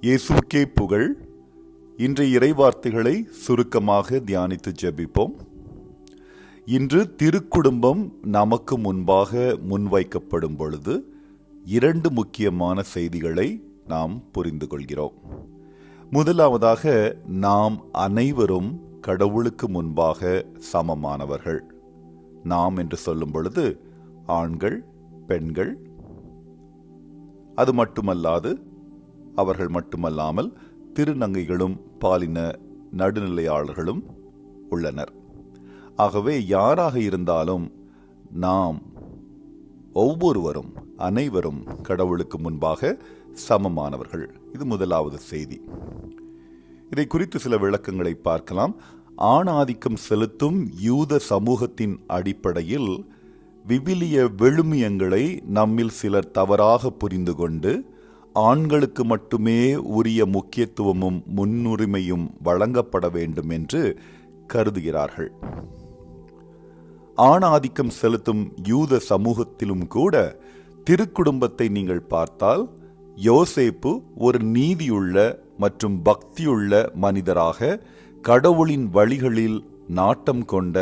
இயேசுக்கே புகழ். இன்றைய இறைவார்த்தைகளை சுருக்கமாக தியானித்து ஜெபிப்போம். இன்று திருக்குடும்பம் நமக்கு முன்பாக முன்வைக்கப்படும் பொழுது இரண்டு முக்கியமான செய்திகளை நாம் புரிந்து கொள்கிறோம். முதலாவதாக நாம் அனைவரும் கடவுளுக்கு முன்பாக சமமானவர்கள். நாம் என்று சொல்லும் பொழுது ஆண்கள் பெண்கள். அது மட்டுமல்லாது அவர்கள் மட்டுமல்லாமல் திருநங்கைகளும் பாலின நடுநிலையாளர்களும் உள்ளனர். ஆகவே யாராக இருந்தாலும் நாம் ஒவ்வொருவரும் அனைவரும் கடவுளுக்கு முன்பாக சமமானவர்கள். இது முதலாவது செய்தி. இதை குறித்து சில விளக்கங்களை பார்க்கலாம். ஆணாதிக்கம் செலுத்தும் யூத சமூகத்தின் அடிப்படையில் விவிலிய விழுமியங்களை நம்மில் சிலர் தவறாக புரிந்து கொண்டு ஆண்களுக்கு மட்டுமே உரிய முக்கியத்துவமும் முன்னுரிமையும் வழங்கப்பட வேண்டும் என்று கருதுகிறார்கள். ஆணாதிக்கம் செலுத்தும் யூத சமூகத்திலும் கூட திருக்குடும்பத்தை நீங்கள் பார்த்தால் யோசேப்பு ஒரு நீதியுள்ள மற்றும் பக்தியுள்ள மனிதராக கடவுளின் வழிகளில் நாட்டம் கொண்ட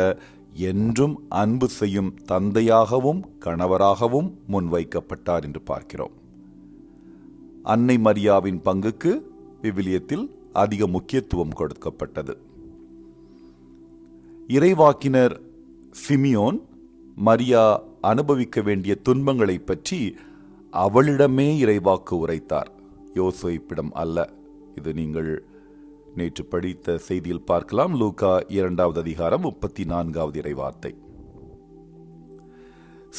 என்றும் அன்பு செய்யும் தந்தையாகவும் கணவராகவும் முன்வைக்கப்பட்டார் என்று பார்க்கிறோம். அன்னை மரியாவின் பங்குக்கு விவிலியத்தில் அதிக முக்கியத்துவம் கொடுக்கப்பட்டது. இறைவாக்கினர் சிமியோன் மரியா அனுபவிக்க வேண்டிய துன்பங்களை பற்றி அவளிடமே இறைவாக்கு உரைத்தார். யோசைப்பிடம் அல்ல. இது நீங்கள் நேற்று படித்த செய்தியில் பார்க்கலாம். லூகா இரண்டாவது அதிகாரம் முப்பத்தி நான்காவது இறைவார்த்தை.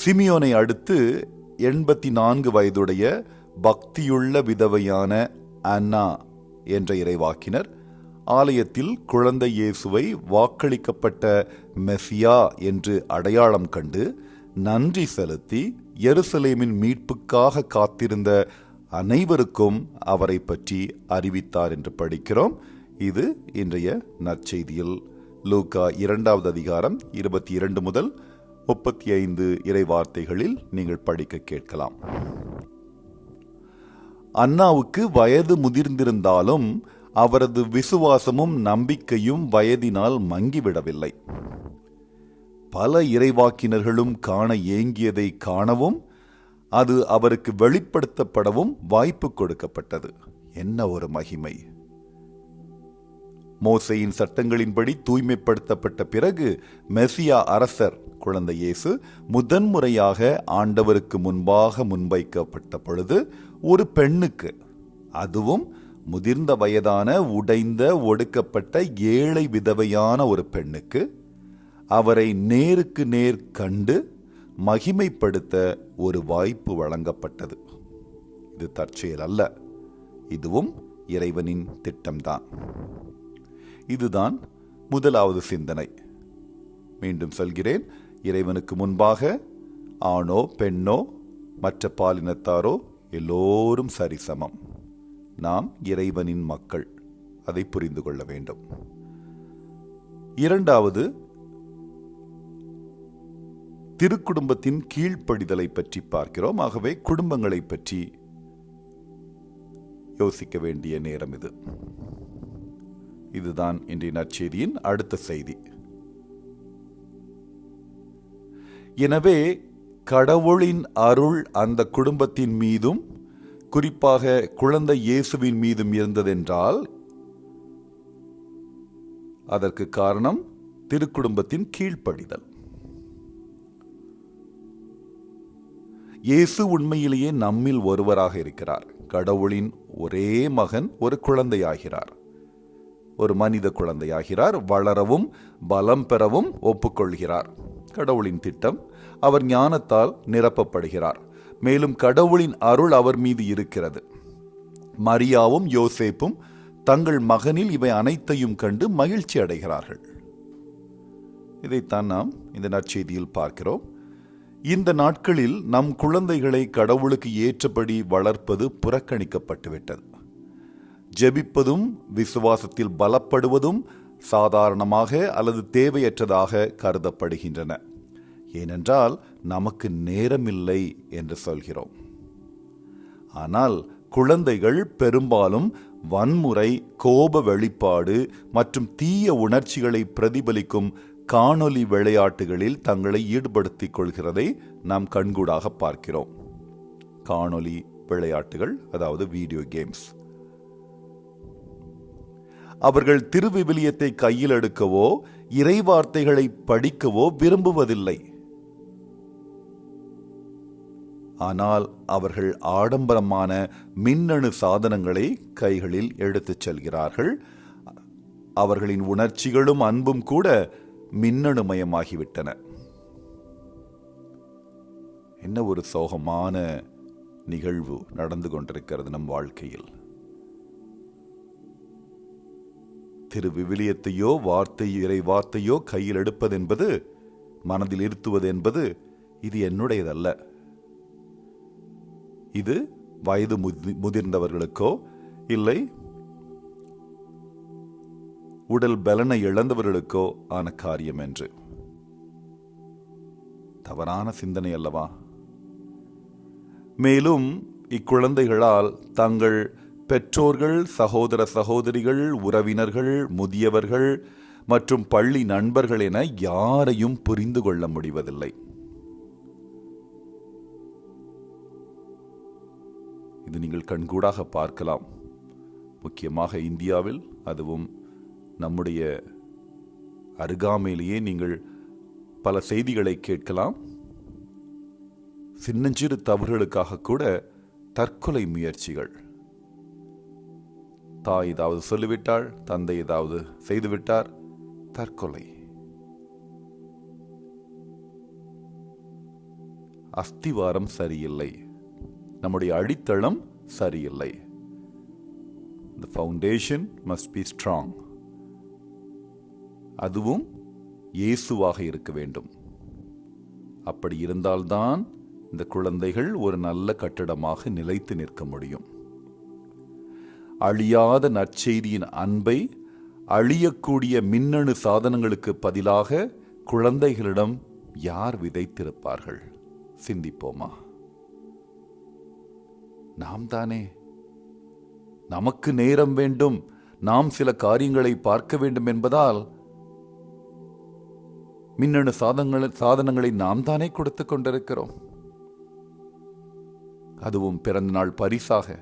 சிமியோனை அடுத்து எண்பத்தி நான்கு வயதுடைய பக்தியுள்ள விதவையான அன்னா என்ற இறைவாக்கினர் ஆலயத்தில் குழந்தை இயேசுவை வாக்களிக்கப்பட்ட மெசியா என்று அடையாளம் கண்டு நன்றி செலுத்தி எருசலேமின் மீட்புக்காக காத்திருந்த அனைவருக்கும் அவரை பற்றி அறிவித்தார் என்று படிக்கிறோம். இது இன்றைய நற்செய்தியில். லூகா இரண்டாவது அதிகாரம் இருபத்தி இரண்டு முதல் முப்பத்தி ஐந்து இறைவார்த்தைகளில் நீங்கள் படிக்க கேட்கலாம். அண்ணாவுக்கு வயது முதிர்ந்திருந்தாலும் அவரது விசுவாசமும் நம்பிக்கையும் வயதினால் மங்கிவிடவில்லை. பல இறைவாக்கினர்களும் காண ஏங்கியதை காணவும் அது அவருக்கு வெளிப்படுத்தப்படவும் வாய்ப்பு கொடுக்கப்பட்டது. என்ன ஒரு மகிமை. மோசையின் சட்டங்களின்படி தூய்மைப்படுத்தப்பட்ட பிறகு மெசியா அரசர் குழந்தை இயேசு முதன்முறையாக ஆண்டவருக்கு முன்பாக முன்வைக்கப்பட்ட பொழுது ஒரு பெண்ணுக்கு. அதுவும் முதிர்ந்த வயதான உடைந்த ஒடுக்கப்பட்ட ஏழை விதவையான ஒரு பெண்ணுக்கு அவரை நேருக்கு நேர் கண்டு மகிமைப்படுத்த ஒரு வாய்ப்பு வழங்கப்பட்டது. இது தற்செயல் அல்ல. இதுவும் இறைவனின் திட்டம்தான். இதுதான் முதலாவது சிந்தனை. மீண்டும் சொல்கிறேன் இறைவனுக்கு முன்பாக ஆணோ பெண்ணோ மற்ற பாலினத்தாரோ எல்லோரும் சரிசமம். நாம் இறைவனின் மக்கள். அதை புரிந்து கொள்ள வேண்டும். இரண்டாவது திருக்குடும்பத்தின் கீழ்ப்படிதலை பற்றி பார்க்கிறோம். ஆகவே குடும்பங்களை பற்றி யோசிக்க வேண்டிய நேரம் இது. இதுதான் இன்றைய நற்செய்தியின் அடுத்த செய்தி. எனவே கடவுளின் அருள் அந்த குடும்பத்தின் மீதும் குறிப்பாக குழந்தை இயேசுவின் மீதும் இருந்ததென்றால் அதற்கு காரணம் திருக்குடும்பத்தின் கீழ்ப்படிதல். இயேசு உண்மையிலேயே நம்மில் ஒருவராக இருக்கிறார். கடவுளின் ஒரே மகன் ஒரு குழந்தையாகிறார். ஒரு மனித குழந்தையாகிறார். வளரவும் பலம் பெறவும் ஒப்புக்கொள்கிறார். கடவுளின் திட்டம் அவர் ஞானத்தால் நிரப்பப்படுகிறார். மேலும் கடவுளின் அருள் அவர் மீது இருக்கிறது. மரியாவும் யோசேப்பும் தங்கள் மகனில் இவை அனைத்தையும் கண்டு மகிழ்ச்சி அடைகிறார்கள். இதைத்தான் நாம் இந்த நற்செய்தியில் பார்க்கிறோம். இந்த நாட்களில் நம் குழந்தைகளை கடவுளுக்கு ஏற்றபடி வளர்ப்பது புறக்கணிக்கப்பட்டுவிட்டது. ஜெபிப்பதும் விசுவாசத்தில் பலப்படுவதும் சாதாரணமாக அல்லது தேவையற்றதாக கருதப்படுகின்றன. ஏனென்றால் நமக்கு நேரமில்லை என்று சொல்கிறோம். ஆனால் குழந்தைகள் பெரும்பாலும் வன்முறை கோப வெளிப்பாடு மற்றும் தீய உணர்ச்சிகளை பிரதிபலிக்கும் காணொலி விளையாட்டுகளில் தங்களை ஈடுபடுத்திக் கொள்கிறதை நாம் கண்கூடாக பார்க்கிறோம். காணொலி விளையாட்டுகள் அதாவது வீடியோ கேம்ஸ் அவர்கள் திருவிவிலியத்தை கையில் எடுக்கவோ இறைவார்த்தைகளை படிக்கவோ விரும்புவதில்லை. ஆனால் அவர்கள் ஆடம்பரமான மின்னணு சாதனங்களை கைகளில் எடுத்துச் செல்கிறார்கள். அவர்களின் உணர்ச்சிகளும் அன்பும் கூட மின்னணுமயமாகிவிட்டன. என்ன ஒரு சோகமான நிகழ்வு நடந்து கொண்டிருக்கிறது நம் வாழ்க்கையில். திரு விவிலியத்தையோ வார்த்தை இறை வார்த்தையோ கையில் எடுப்பது என்பது மனதில் இருத்துவது என்பது இது என்னுடையதல்ல. இது வயது முதிர்ந்தவர்களுக்கோ இல்லை உடல் பலனை இழந்தவர்களுக்கோ ஆன காரியம் என்று. தவறான சிந்தனை அல்லவா? மேலும் இக்குழந்தைகளால் தங்கள் பெற்றோர்கள் சகோதர சகோதரிகள் உறவினர்கள் முதியவர்கள் மற்றும் பள்ளி நண்பர்கள் என யாரையும் புரிந்து கொள்ள முடிவதில்லை. இது நீங்கள் கண்கூடாக பார்க்கலாம். முக்கியமாக இந்தியாவில் அதுவும் நம்முடைய அருகாமையிலேயே நீங்கள் பல செய்திகளை கேட்கலாம். சின்னஞ்சிறு தவறுகளுக்காக கூட தற்கொலை முயற்சிகள். தாய் ஏதாவது சொல்லிவிட்டாள் தந்தை ஏதாவது செய்துவிட்டார் தற்கொலை. அஸ்திவாரம் சரியில்லை. நம்முடைய அடித்தளம் சரியில்லை. The foundation must be strong அதுவும் இயேசுவாக இருக்க வேண்டும். அப்படி இருந்தால்தான் இந்த குழந்தைகள் ஒரு நல்ல கட்டடமாக நிலைத்து நிற்க முடியும். அழியாத நற்செய்தியின் அன்பை அழியக்கூடிய மின்னணு சாதனங்களுக்கு பதிலாக குழந்தைகளிடம் யார் விதைத்திருப்பார்கள்? சிந்திப்போமா? நாம் தானே நமக்கு நேரம் வேண்டும். நாம் சில காரியங்களை பார்க்க வேண்டும் என்பதால் மின்னணு சாதனங்கள் சாதனங்களை நாம் தானே கொடுத்து கொண்டிருக்கிறோம். அதுவும் பிறந்த நாள் பரிசாக.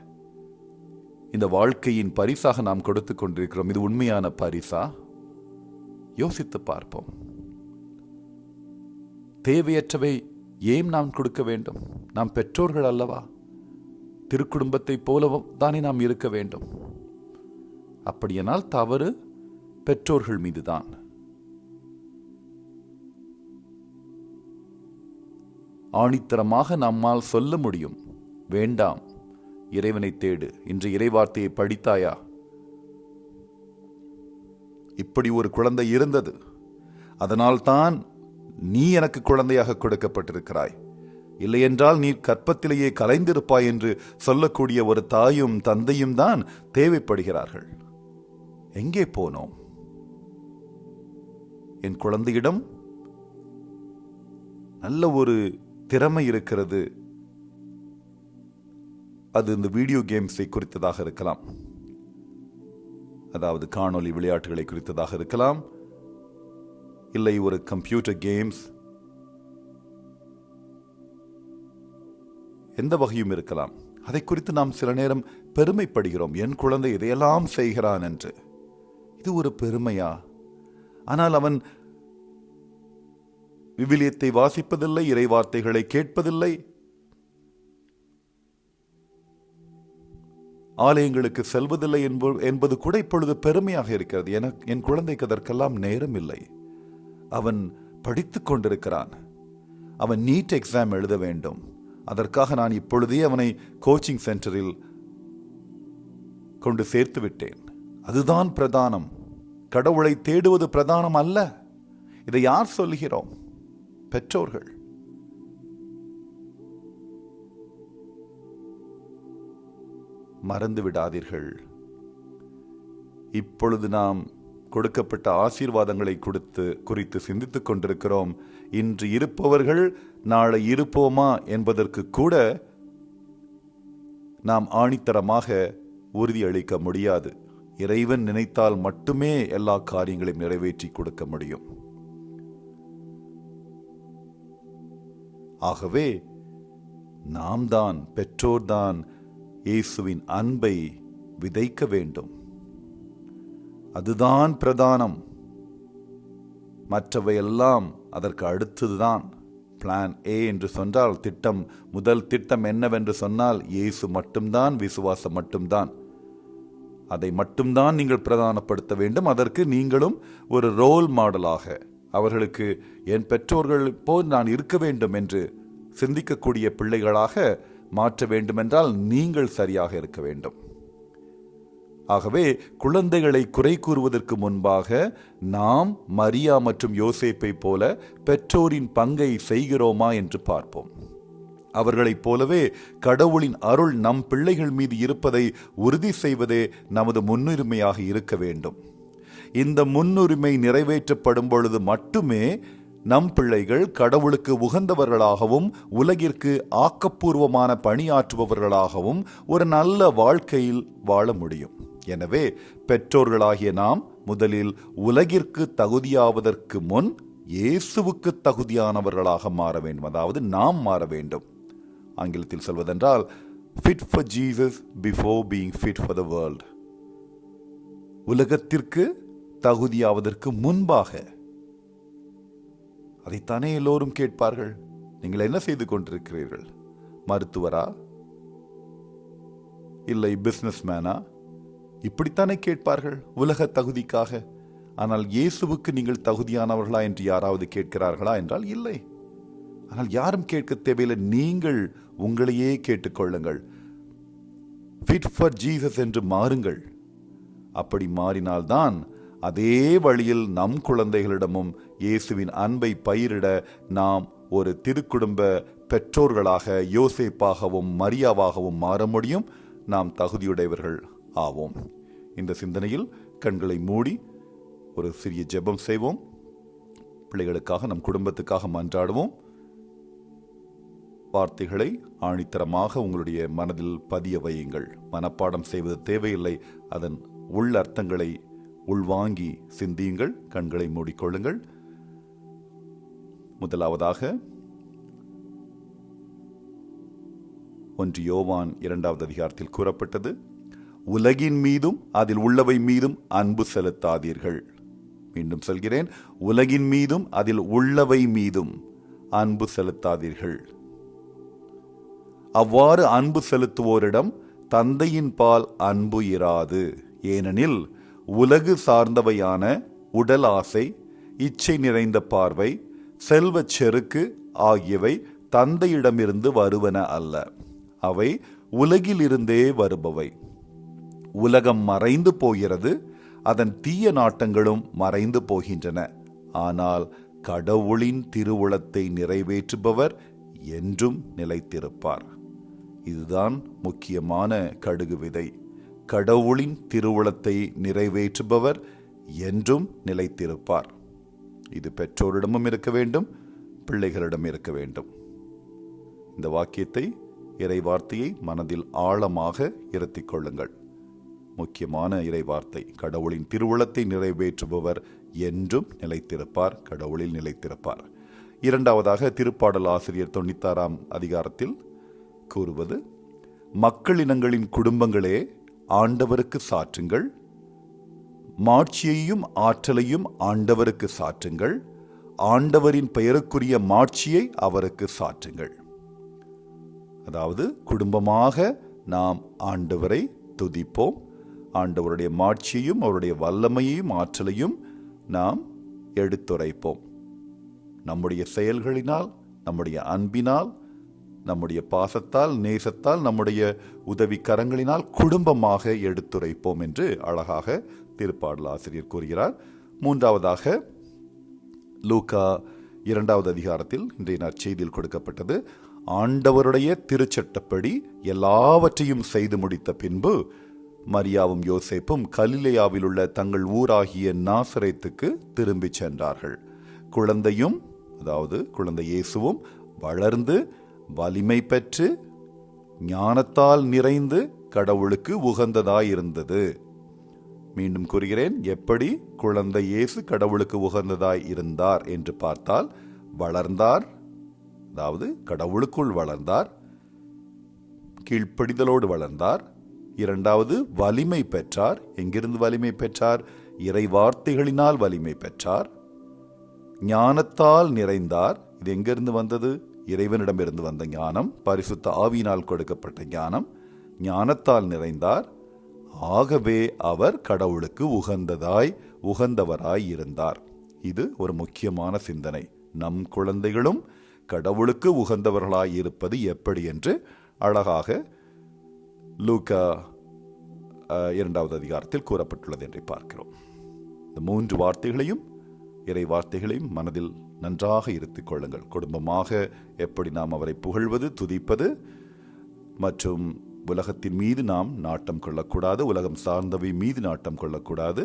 இந்த வாழ்க்கையின் பரிசாக நாம் கொடுத்து கொண்டிருக்கிறோம். இது உண்மையான பரிசா? யோசித்து பார்ப்போம். தேவையற்றவை ஏன் நாம் கொடுக்க வேண்டும்? நாம் பெற்றோர்கள் அல்லவா? திருக்குடும்பத்தைப் போல தானே நாம் இருக்க வேண்டும். அப்படியானால் தவறு பெற்றோர்கள் மீதுதான். ஆணித்தரமாக நம்மால் சொல்ல முடியும். வேண்டாம் இறைவனை தேடு இன்று இறைவார்த்தையை படித்தாயா? இப்படி ஒரு குழந்தை இருந்தது. அதனால்தான் நீ எனக்கு குழந்தையாக கொடுக்கப்பட்டிருக்கிறாய். இல்லையென்றால் நீ கற்பத்திலேயே கலைந்திருப்பாய் என்று சொல்லக்கூடிய ஒரு தாயும் தந்தையும் தான் தேவைப்படுகிறார்கள். எங்கே போனோம்? என் குழந்தையிடம் நல்ல ஒரு திறமை இருக்கிறது. அது இந்த வீடியோ கேம்ஸை குறித்ததாக இருக்கலாம். அதாவது காணொளி விளையாட்டுகளை குறித்ததாக இருக்கலாம். இல்லை ஒரு கம்ப்யூட்டர் கேம்ஸ் எந்த வகையும் இருக்கலாம். அதை குறித்து நாம் சில நேரம் பெருமைப்படுகிறோம். என் குழந்தை இதையெல்லாம் செய்கிறான் என்று. இது ஒரு பெருமையா? ஆனால் அவன் விவிலியத்தை வாசிப்பதில்லை இறைவார்த்தைகளை கேட்பதில்லை. ஆலயங்களுக்கு செல்வதில்லை என்பது கூட இப்பொழுது பெருமையாக இருக்கிறது. என என் குழந்தைக்கு அதற்கெல்லாம் நேரம் இல்லை அவன் படித்துக் கொண்டிருக்கிறான். அவன் நீட் எக்ஸாம் எழுத வேண்டும். அதற்காக நான் இப்பொழுதே அவனை கோச்சிங் சென்டரில் கொண்டு சேர்த்து விட்டேன். அதுதான் பிரதானம். கடவுளை தேடுவது பிரதானம் அல்ல. இதை யார் சொல்கிறோம் பெற்றோர்கள். மறந்து விடாதீர்கள். இப்பொழுது நாம் கொடுக்கப்பட்ட ஆசீர்வாதங்களை கொடுத்து குறித்து சிந்தித்துக் கொண்டிருக்கிறோம். இன்று இருப்பவர்கள் நாளை இருப்போமா என்பதற்கு கூட நாம் ஆணித்தரமாக உறுதியளிக்க முடியாது. இறைவன் நினைத்தால் மட்டுமே எல்லா காரியங்களையும் நிறைவேற்றி கொடுக்க முடியும். ஆகவே நாம் தான் பெற்றோர்தான் இயேசுவின் அன்பை விதைக்க வேண்டும். அதுதான் பிரதானம். மற்றவையெல்லாம் அதற்கு அடுத்ததுதான் பிளான் ஏ என்று சொன்னால் திட்டம். முதல் திட்டம் என்னவென்று சொன்னால் இயேசு மட்டும்தான் விசுவாசம் மட்டும்தான். அதை மட்டும்தான் நீங்கள் பிரதானப்படுத்த வேண்டும். அதற்கு நீங்களும் ஒரு ரோல் மாடலாக அவர்களுக்கு என் பெற்றோர்கள் போல் நான் இருக்க வேண்டும் என்று சிந்திக்கக்கூடிய பிள்ளைகளாக மாற்ற வேண்டுமென்றால் நீங்கள் சரியாக இருக்க வேண்டும். ஆகவே குழந்தைகளை குறை கூறுவதற்கு முன்பாக நாம் மரியா மற்றும் யோசேப்பை போல பெற்றோரின் பங்கை செய்கிறோமா என்று பார்ப்போம். அவர்களைப் போலவே கடவுளின் அருள் நம் பிள்ளைகள் மீது இருப்பதை உறுதி செய்வதே நமது முன்னுரிமையாக இருக்க வேண்டும். இந்த முன்னுரிமை நிறைவேற்றப்படும் பொழுது மட்டுமே நம் பிள்ளைகள் கடவுளுக்கு உகந்தவர்களாகவும் உலகிற்கு ஆக்கப்பூர்வமான பணியாற்றுபவர்களாகவும் ஒரு நல்ல வாழ்க்கையில் வாழ முடியும். எனவே பெற்றோர்களாகிய நாம் முதலில் உலகிற்கு தகுதியாவதற்கு முன் இயேசுவுக்கு தகுதியானவர்களாக மாற வேண்டும். அதாவது நாம் மாற வேண்டும். ஆங்கிலத்தில் சொல்வதென்றால் fit for Jesus before being fit for the world உலகத்திற்கு தகுதியாவதற்கு முன்பாக. அதைத்தானே எல்லோரும் கேட்பார்கள். நீங்கள் என்ன செய்து கொண்டிருக்கிறீர்கள்? மருத்துவரா? இல்லை பிஸ்னஸ் மேனா இப்படித்தானே கேட்பார்கள் உலக தகுதிக்காக? ஆனால் இயேசுவுக்கு நீங்கள் தகுதியானவர்களா என்று யாராவது கேட்கிறார்களா என்றால் இல்லை. ஆனால் யாரும் கேட்க தேவையில்லை. நீங்கள் உங்களையே கேட்டுக்கொள்ளுங்கள். ஃபிட் ஃபார் ஜீசஸ் என்று மாறுங்கள். அப்படி மாறினால்தான் அதே வழியில் நம் குழந்தைகளிடமும் இயேசுவின் அன்பை பயிரிட நாம் ஒரு திருக்குடும்ப பெற்றோர்களாக யோசேப்பாகவும் மரியாவாகவும் மாற முடியும். நாம் தகுதியுடையவர்கள் ஆவோம். இந்த சிந்தனையில் கண்களை மூடி ஒரு சிறிய ஜெபம் செய்வோம். பிள்ளைகளுக்காக நம் குடும்பத்துக்காக மன்றாடுவோம். வார்த்தைகளை ஆணித்தரமாக உங்களுடைய மனதில் பதிய வையுங்கள். மனப்பாடம் செய்வது தேவையில்லை. அதன் உள் அர்த்தங்களை உள்வாங்கி சிந்தியுங்கள். கண்களை மூடிக்கொள்ளுங்கள். முதலாவதாக ஒன்று யோவான் இரண்டாவது அதிகாரத்தில் கூறப்பட்டது. உலகின் மீதும் அதில் உள்ளவை மீதும் அன்பு செலுத்தாதீர்கள். மீண்டும் சொல்கிறேன் உலகின் மீதும் அதில் உள்ளவை மீதும் அன்பு செலுத்தாதீர்கள். அவ்வாறு அன்பு செலுத்துவோரிடம் தந்தையின் பால் அன்பு இராது. ஏனெனில் உலகு சார்ந்தவையான உடல் ஆசை இச்சை நிறைந்த பார்வை செல்வச் செருக்கு ஆகியவை தந்தையிடமிருந்து வருவன அல்ல. அவை உலகிலிருந்தே வருபவை. உலகம் மறைந்து போகிறது அதன் தீய நாட்டங்களும் மறைந்து போகின்றன. ஆனால் கடவுளின் திருவுளத்தை நிறைவேற்றுபவர் என்றும் நிலைத்திருப்பார். இதுதான் முக்கியமான கடுகு விதை. கடவுளின் திருவுளத்தை நிறைவேற்றுபவர் என்றும் நிலைத்திருப்பார். இது பெற்றோரிடமும் இருக்க வேண்டும் பிள்ளைகளிடம் இருக்க வேண்டும். இந்த வாக்கியத்தை இறைவார்த்தையை மனதில் ஆழமாக இருத்திக் கொள்ளுங்கள். முக்கியமான இறை வார்த்தை கடவுளின் திருவுளத்தை நிறைவேற்றுபவர் என்றும் நிலைத்திருப்பார் கடவுளில் நிலைத்திருப்பார். இரண்டாவதாக திருப்பாடல் ஆசிரியர் தொண்ணூத்தாறாம் அதிகாரத்தில் கூறுவது மக்களினங்களின் குடும்பங்களே ஆண்டவருக்கு சாற்றுங்கள். மாட்சியையும் ஆற்றலையும் ஆண்டவருக்கு சாற்றுங்கள். ஆண்டவரின் பெயருக்குரிய மாட்சியை அவருக்கு சாற்றுங்கள். அதாவது குடும்பமாக நாம் ஆண்டவரை துதிப்போம். ஆண்டவருடைய மாட்சியையும் அவருடைய வல்லமையையும் ஆற்றலையும் நாம் எடுத்துரைப்போம். நம்முடைய செயல்களினால் நம்முடைய அன்பினால் நம்முடைய பாசத்தால் நேசத்தால் நம்முடைய உதவி கரங்களினால் குடும்பமாக எடுத்துரைப்போம் என்று அழகாக திருப்பாடல் ஆசிரியர் கூறுகிறார். மூன்றாவதாக லூகா இரண்டாவது அதிகாரத்தில் இன்றைய நற்செய்தியில் கொடுக்கப்பட்டது ஆண்டவருடைய திருச்சட்டப்படி எல்லாவற்றையும் செய்து முடித்த பின்பு மரியாவும் யோசேப்பும் கலிலேயாவில் உள்ள தங்கள் ஊராகிய நாசரேத்துக்கு திரும்பிச் சென்றார்கள். குழந்தையும் அதாவது குழந்தை இயேசுவும் வளர்ந்து வலிமை பெற்று ஞானத்தால் நிறைந்து கடவுளுக்கு உகந்ததாயிருந்தது. மீண்டும் கூறுகிறேன் எப்படி குழந்தை இயேசு கடவுளுக்கு உகந்ததாய் இருந்தார் என்று பார்த்தால் வளர்ந்தார் அதாவது கடவுளுக்குள் வளர்ந்தார் கீழ்ப்படிதலோடு வளர்ந்தார் இரண்டாவது வலிமை பெற்றார். எங்கிருந்து வலிமை பெற்றார்? இறை வார்த்தைகளினால் வலிமை பெற்றார். ஞானத்தால் நிறைந்தார். இது எங்கிருந்து வந்தது? இறைவனிடமிருந்து வந்த ஞானம். பரிசுத்த ஆவியினால் கொடுக்கப்பட்ட ஞானம். ஞானத்தால் நிறைந்தார். ஆகவே அவர் கடவுளுக்கு உகந்ததாய் உகந்தவராய் இருந்தார். இது ஒரு முக்கியமான சிந்தனை. நம் குழந்தைகளும் கடவுளுக்கு உகந்தவர்களாய் இருப்பது எப்படி என்று அழகாக லூக்கா இரண்டாவது அதிகாரத்தில் கூறப்பட்டுள்ளது என்று பார்க்கிறோம். இந்த மூன்று வார்த்தைகளையும் இறை வார்த்தைகளையும் மனதில் நன்றாக இருத்திக் கொள்ளுங்கள். குடும்பமாக எப்படி நாம் அவரை புகழ்வது துதிப்பது மற்றும் உலகத்தின் மீது நாம் நாட்டம் கொள்ளக்கூடாது உலகம் சார்ந்தவை மீது நாட்டம் கொள்ளக்கூடாது.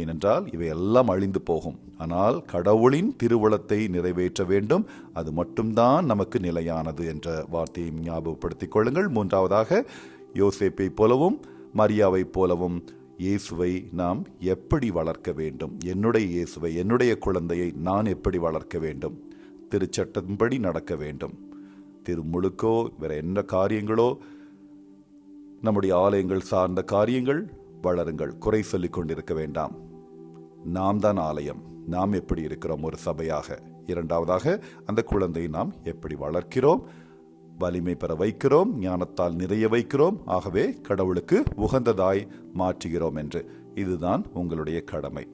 ஏனென்றால் இவை எல்லாம் அழிந்து போகும். ஆனால் கடவுளின் திருவுளத்தை நிறைவேற்ற வேண்டும். அது மட்டும்தான் நமக்கு நிலையானது என்ற வார்த்தையை ஞாபகப்படுத்திக் கொள்ளுங்கள். மூன்றாவதாக யோசேப்பை போலவும் மரியாவைப் போலவும் இயேசுவை நாம் எப்படி வளர்க்க வேண்டும்? என்னுடைய இயேசுவை என்னுடைய குழந்தையை நான் எப்படி வளர்க்க வேண்டும்? திருச்சட்டத்தின்படி நடக்க வேண்டும். திருமுழுக்கோ வேற என்ன காரியங்களோ நம்முடைய ஆலயங்கள் சார்ந்த காரியங்கள் வளருங்கள். குறை சொல்லிக் கொண்டிருக்க வேண்டாம். நாம் தான் ஆலயம். நாம் எப்படி இருக்கிறோம்? ஒரு சபையாக. இரண்டாவதாக அந்த குழந்தையை நாம் எப்படி வளர்க்கிறோம்? வலிமை பெற வைக்கிறோம் ஞானத்தால் நிறைய வைக்கிறோம். ஆகவே கடவுளுக்கு உகந்ததாய் மாற்றுகிறோம் என்று. இதுதான் உங்களுடைய கடமை.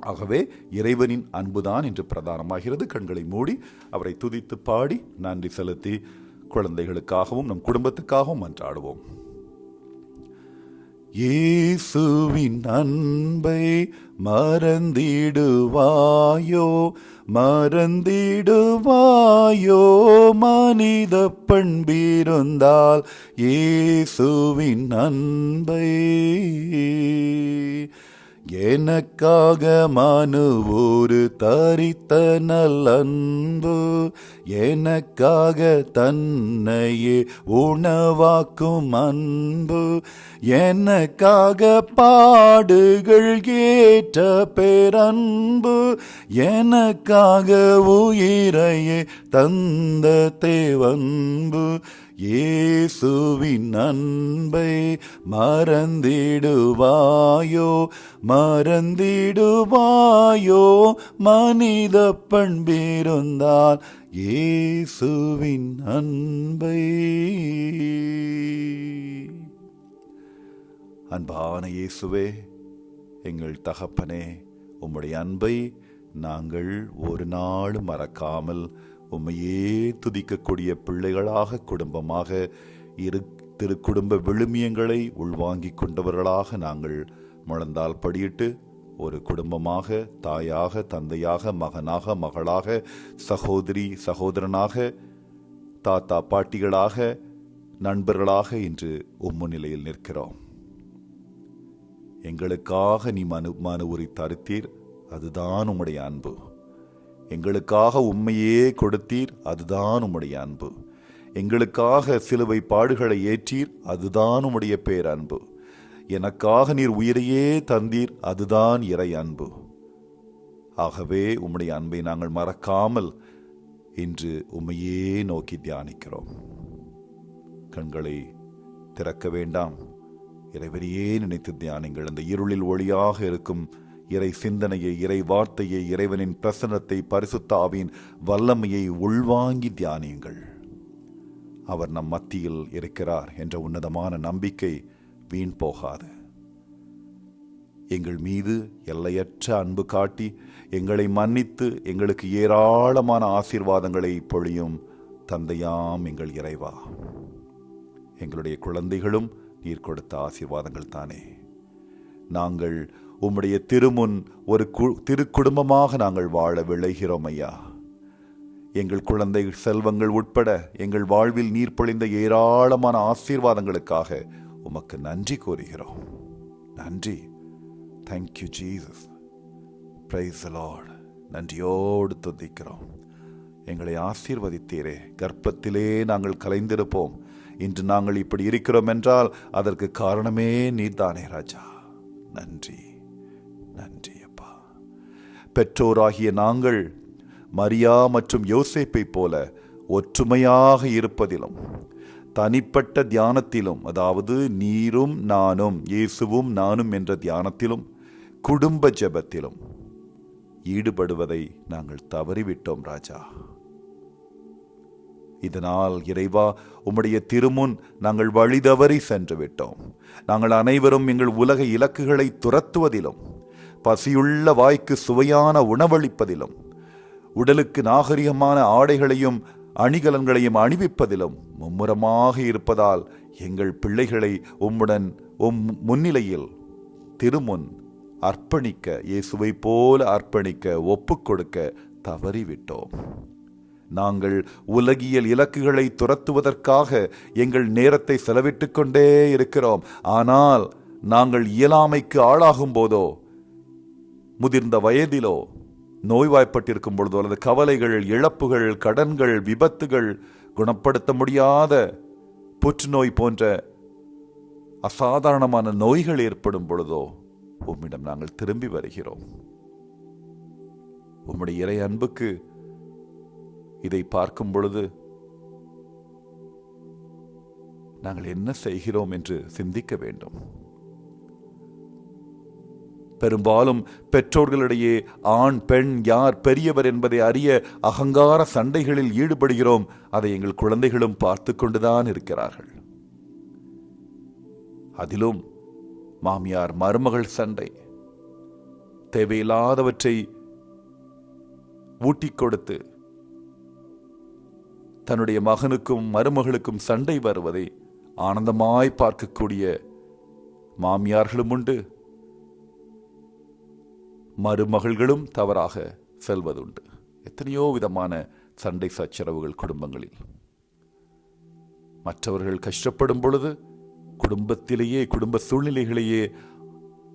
ஆகவே இறைவனின் அன்புதான் என்று பிரதானமாகிறது. கண்களை மூடி அவரை துதித்து பாடி நன்றி செலுத்தி குழந்தைகளுக்காகவும் நம் குடும்பத்துக்காகவும் மன்றாடுவோம். இயேசுவின் அன்பை மறந்திடுவாயோ? மறந்திடுவாயோ? மனித பண்பிருந்தால் இயேசுவின் அன்பை எனக்காக மனு ஒரு தரித்த நல்லன்பு எனக்காக தன்னையே உணவாக்கும் அன்பு எனக்காக பாடுகள் கேட்ட பேரன்பு எனக்காக உயிரையே தந்த தேவன்பு இயேசுவின் அன்பை மறந்திடுவாயோ மறந்திடுவாயோ மனித பண்பிருந்தால் இயேசுவின் அன்பை. அன்பான இயேசுவே எங்கள் தகப்பனே உம்முடைய அன்பை நாங்கள் ஒரு நாள் மறக்காமல் உம்மையே துதிக்கக்கூடிய பிள்ளைகளாக குடும்பமாக இரு திருக்குடும்ப விழுமியங்களை உள்வாங்கிக் கொண்டவர்களாக நாங்கள் முழந்தால் படியிட்டு ஒரு குடும்பமாக தாயாக தந்தையாக மகனாக மகளாக சகோதரி சகோதரனாக தாத்தா பாட்டிகளாக நண்பர்களாக இன்று உம்முன்னிலையில் நிற்கிறோம். எங்களுக்காக நீ மனு மனு உரி தருத்தீர் அதுதான் உம்முடைய அன்பு. எங்களுக்காக உண்மையே கொடுத்தீர் அதுதான் உம்முடைய அன்பு. எங்களுக்காக சிலுவை பாடுகளை ஏற்றீர் அதுதான் உம்முடைய பேரன்பு. எனக்காக நீர் உயிரையே தந்தீர் அதுதான் இறை அன்பு. ஆகவே உம்முடைய அன்பை நாங்கள் மறக்காமல் இன்று உம்மையே நோக்கி தியானிக்கிறோம். கண்களை திறக்க வேண்டாம். இறைவரையே நினைத்து தியானிங்கள். அந்த இருளில் ஒளியாக இருக்கும் இறை சிந்தனையை இறை வார்த்தையை இறைவனின் பிரசன்னத்தை பரிசுத்தாவின் வல்லமையை உள்வாங்கி தியானியுங்கள். அவர் நம் மத்தியில் இருக்கிறார் என்ற உன்னதமான நம்பிக்கை வீண் போகாது. எங்கள் மீது எல்லையற்ற அன்பு காட்டி எங்களை மன்னித்து எங்களுக்கு ஏராளமான ஆசீர்வாதங்களை பொழியும் தந்தையாம் எங்கள் இறைவா. எங்களுடைய குழந்தைகளும் நீர் கொடுத்த ஆசீர்வாதங்கள் தானே. நாங்கள் உம்முடைய திருமுன் ஒரு கு திருக்குடும்பமாக நாங்கள் வாழ விளைகிறோம் ஐயா. எங்கள் குழந்தை செல்வங்கள் உட்பட எங்கள் வாழ்வில் நீர் பொழிந்த ஏராளமான ஆசீர்வாதங்களுக்காக உமக்கு நன்றி கூறுகிறோம். நன்றி. தேங்க்யூ ஜீசஸ் பிரைஸ் லார்ட் நன்றியோடு துதிக்கிறோம். எங்களை ஆசீர்வதித்தீரே. கர்ப்பத்திலே நாங்கள் கலைந்திருப்போம். இன்று நாங்கள் இப்படி இருக்கிறோம் என்றால் அதற்கு காரணமே நீர்தானே ராஜா. நன்றி. பெற்றோராகிய நாங்கள் மரியா மற்றும் யோசேப்பைப் போல ஒற்றுமையாக இருப்பதிலும் தனிப்பட்ட தியானத்திலும் அதாவது நீரும் நானும் இயேசுவும் நானும் என்ற தியானத்திலும் குடும்ப ஜெபத்திலும் ஈடுபடுவதை நாங்கள் தவறிவிட்டோம் ராஜா. இதனால் இறைவா உம்முடைய திருமுன் நாங்கள் வழி தவறி சென்று விட்டோம் நாங்கள் அனைவரும் எங்கள் உலக இலக்குகளை துரத்துவதிலும் பசியுள்ள வாய்க்கு சுவையான உணவளிப்பதிலும் உடலுக்கு நாகரிகமான ஆடைகளையும் அணிகலன்களையும் அணிவிப்பதிலும் மும்முரமாக இருப்பதால் எங்கள் பிள்ளைகளை உம்முடன் உம் முன்னிலையில் திருமுன் அர்ப்பணிக்க இயேசுவை போல அர்ப்பணிக்க ஒப்புக்கொடுக்க தவறிவிட்டோம். நாங்கள் உலகியல் இலக்குகளை துரத்துவதற்காக எங்கள் நேரத்தை செலவிட்டுக் கொண்டே இருக்கிறோம். ஆனால் நாங்கள் இயலாமைக்கு ஆளாகும் போதோ முதிர்ந்த வயதிலோ நோய்வாய்ப்பட்டிருக்கும் பொழுதோ அல்லது கவலைகள் இழப்புகள் கடன்கள் விபத்துகள் குணப்படுத்த முடியாத புற்றுநோய் போன்ற அசாதாரணமான நோய்கள் ஏற்படும் பொழுதோ உம்மிடம் நாங்கள் திரும்பி வருகிறோம். உம்முடைய இறை அன்புக்கு இதை பார்க்கும் பொழுது நாங்கள் என்ன செய்கிறோம் என்று சிந்திக்க வேண்டும். பெரும்பாலும் பெற்றோர்களிடையே ஆண் பெண் யார் பெரியவர் என்பதை அறிய அகங்கார சண்டைகளில் ஈடுபடுகிறோம். அதை எங்கள் குழந்தைகளும் பார்த்து கொண்டுதான் இருக்கிறார்கள். அதிலும் மாமியார் மருமகள் சண்டை. தேவையில்லாதவற்றை ஊட்டிக் கொடுத்து தன்னுடைய மகனுக்கும் மருமகளுக்கும் சண்டை வருவதை ஆனந்தமாய் பார்க்கக்கூடிய மாமியார்களும் உண்டு. மருமகள்களும் தவறாக செல்வதுண்டு. எத்தனையோ விதமான சண்டை சச்சரவுகள் குடும்பங்களில். மற்றவர்கள் கஷ்டப்படும் பொழுது குடும்பத்திலேயே குடும்ப சூழ்நிலைகளையே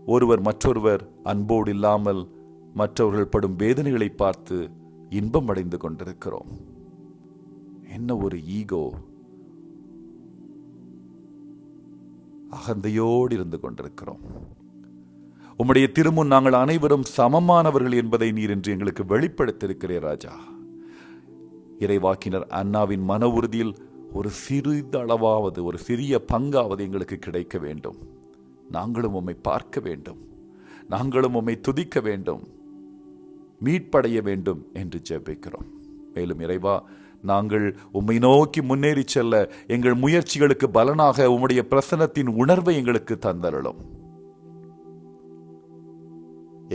ஒருவர் மற்றொருவர் அன்போடு இல்லாமல் மற்றவர்கள் படும் வேதனைகளை பார்த்து இன்பம் அடைந்து கொண்டிருக்கிறோம். என்ன ஒரு ஈகோ? அகந்தையோடு இருந்து கொண்டிருக்கிறோம். உம்முடைய திருமுன் நாங்கள் அனைவரும் சமமானவர்கள் என்பதை நீர் என்று எங்களுக்கு வெளிப்படுத்தியிருக்கிறேன் ராஜா. இறைவாக்கினர் அண்ணாவின் மன உறுதியில் ஒரு சிறிதளவாவது ஒரு சிறிய பங்காவது எங்களுக்கு கிடைக்க வேண்டும். நாங்களும் உம்மை பார்க்க வேண்டும். நாங்களும் உம்மை துதிக்க வேண்டும். மீட்படைய வேண்டும் என்று ஜெபிக்கிறோம். மேலும் இறைவா நாங்கள் உம்மை நோக்கி முன்னேறி செல்ல எங்கள் முயற்சிகளுக்கு பலனாக உம்முடைய பிரசனத்தின் உணர்வை எங்களுக்கு தந்தரலும்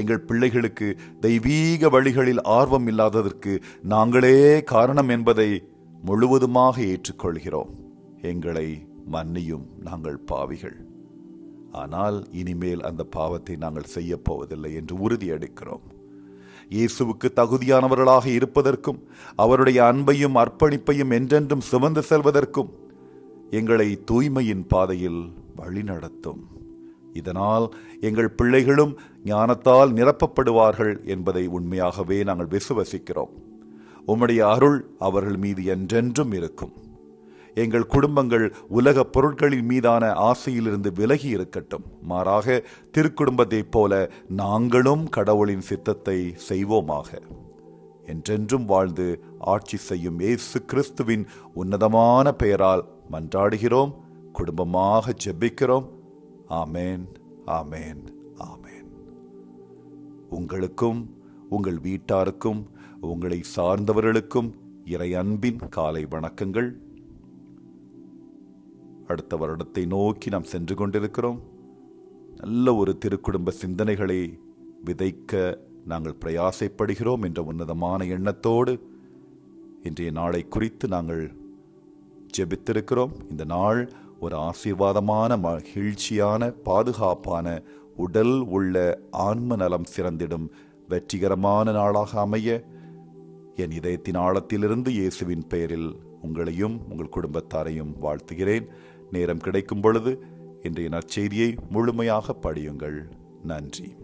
எங்கள் பிள்ளைகளுக்கு தெய்வீக வழிகளில் ஆர்வம் இல்லாததற்கு நாங்களே காரணம் என்பதை முழுவதுமாக ஏற்றுக்கொள்கிறோம். எங்களை மன்னியும் நாங்கள் பாவிகள். ஆனால் இனிமேல் அந்த பாவத்தை நாங்கள் செய்யப் போவதில்லை என்று உறுதியளிக்கிறோம். இயேசுவுக்கு தகுதியானவர்களாக இருப்பதற்கும் அவருடைய அன்பையும் அர்ப்பணிப்பையும் என்றென்றும் சுமந்து செல்வதற்கும் எங்களை தூய்மையின் பாதையில் வழிநடத்தும். இதனால் எங்கள் பிள்ளைகளும் ஞானத்தால் நிரப்பப்படுவார்கள் என்பதை உண்மையாகவே நாங்கள் விசுவசிக்கிறோம். உம்முடைய அருள் அவர்கள் மீது என்றென்றும் இருக்கும். எங்கள் குடும்பங்கள் உலக பொருட்களின் மீதான ஆசையிலிருந்து விலகி இருக்கட்டும். மாறாக திருக்குடும்பத்தைப் போல நாங்களும் கடவுளின் சித்தத்தை செய்வோமாக. என்றென்றும் வாழ்ந்து ஆட்சி செய்யும் இயேசு கிறிஸ்துவின் உன்னதமான பெயரால் மன்றாடுகிறோம் குடும்பமாக ஜெபிக்கிறோம் ஆமேன் ஆமேன் ஆமேன். உங்களுக்கும் உங்கள் வீட்டாருக்கும் உங்களை சார்ந்தவர்களுக்கும் இறை அன்பின் காலை வணக்கங்கள். அடுத்த வருடத்தை நோக்கி நாம் சென்று கொண்டிருக்கிறோம். நல்ல ஒரு திருக்குடும்ப சிந்தனைகளை விதைக்க நாங்கள் பிரயாசைப்படுகிறோம் என்ற உன்னதமான எண்ணத்தோடு இன்றைய நாளை குறித்து நாங்கள் ஜெபித்திருக்கிறோம். இந்த நாள் ஒரு ஆசீர்வாதமான மகிழ்ச்சியான பாதுகாப்பான உடல் உள்ள ஆன்ம நலம் சிறந்திடும் வெற்றிகரமான நாளாக அமைய என் இதயத்தின் ஆழத்திலிருந்து இயேசுவின் பெயரில் உங்களையும் உங்கள் குடும்பத்தாரையும் வாழ்த்துகிறேன். நேரம் கிடைக்கும் பொழுது இன்றைய நற்செய்தியை முழுமையாக படியுங்கள். நன்றி.